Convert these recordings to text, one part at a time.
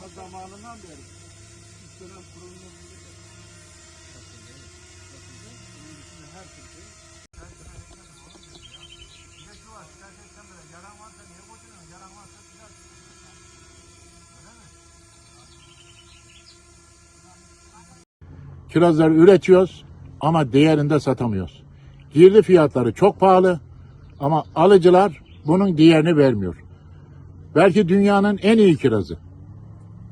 Ta zamanından beri. Üç dönem kurulunu her türlü. Kirazları üretiyoruz ama değerinde satamıyoruz. Girdi fiyatları çok pahalı ama alıcılar bunun değerini vermiyor. Belki dünyanın en iyi kirazı.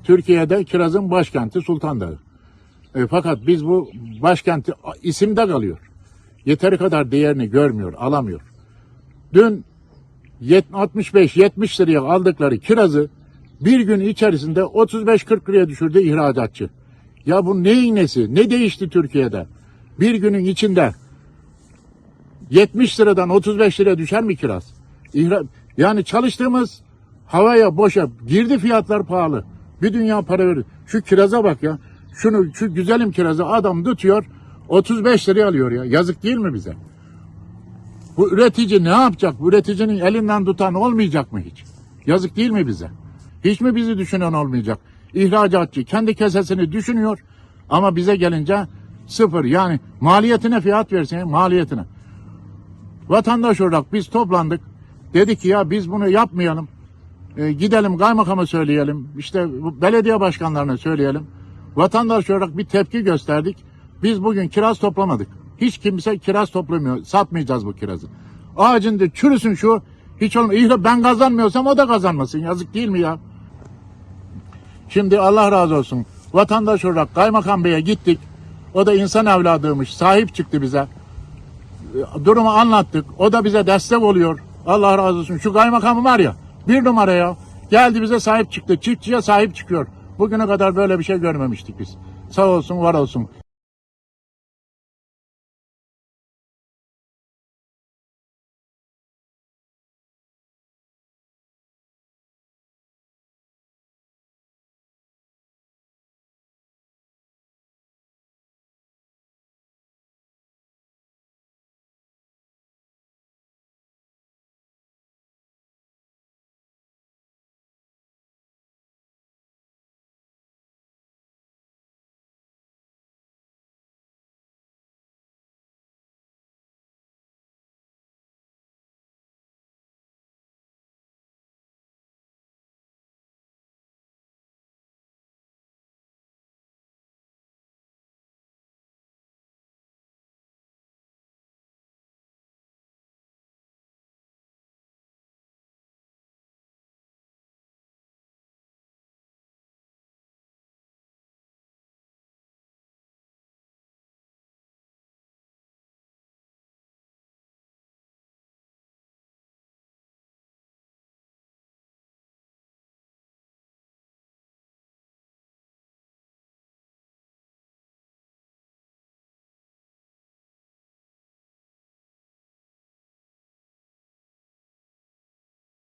Türkiye'de kirazın başkenti Sultan Dağı. E, fakat biz bu başkenti isimde kalıyor. Yeteri kadar değerini görmüyor, alamıyor. Dün 65-70 liraya aldıkları kirazı bir gün içerisinde 35-40 liraya düşürdü ihracatçı. Ya bu neyin nesi? Ne değişti Türkiye'de? Bir günün içinde 70 liradan 35 liraya düşer mi kiraz? İhra- yani çalıştığımız havaya boşa girdi fiyatlar pahalı. Bir dünya para verir. Şu kiraza bak ya. Şunu şu güzelim kirazı adam tutuyor 35 liraya alıyor ya. Yazık değil mi bize? Bu üretici ne yapacak? Bu üreticinin elinden tutan olmayacak mı hiç? Yazık değil mi bize? Hiç mi bizi düşünen olmayacak? İhracatçı kendi kesesini düşünüyor ama bize gelince sıfır. Yani maliyetine fiyat versin maliyetine. Vatandaş olarak biz toplandık. Dedik ki ya biz bunu yapmayalım. E, gidelim kaymakama söyleyelim. İşte belediye başkanlarına söyleyelim. Vatandaş olarak bir tepki gösterdik. Biz bugün kiraz toplamadık. Hiç kimse kiraz toplamıyor. Satmayacağız bu kirazı. Ağacın da çürüsün şu. Hiç olma. İyi, ben kazanmıyorsam o da kazanmasın. Yazık değil mi ya? Şimdi Allah razı olsun. Vatandaş olarak kaymakam beye gittik. O da insan evladıymış. Sahip çıktı bize. Durumu anlattık. O da bize destek oluyor. Allah razı olsun. Şu kaymakamı var ya bir numara ya. Geldi bize sahip çıktı. Çiftçiye sahip çıkıyor. Bugüne kadar böyle bir şey görmemiştik biz. Sağ olsun var olsun.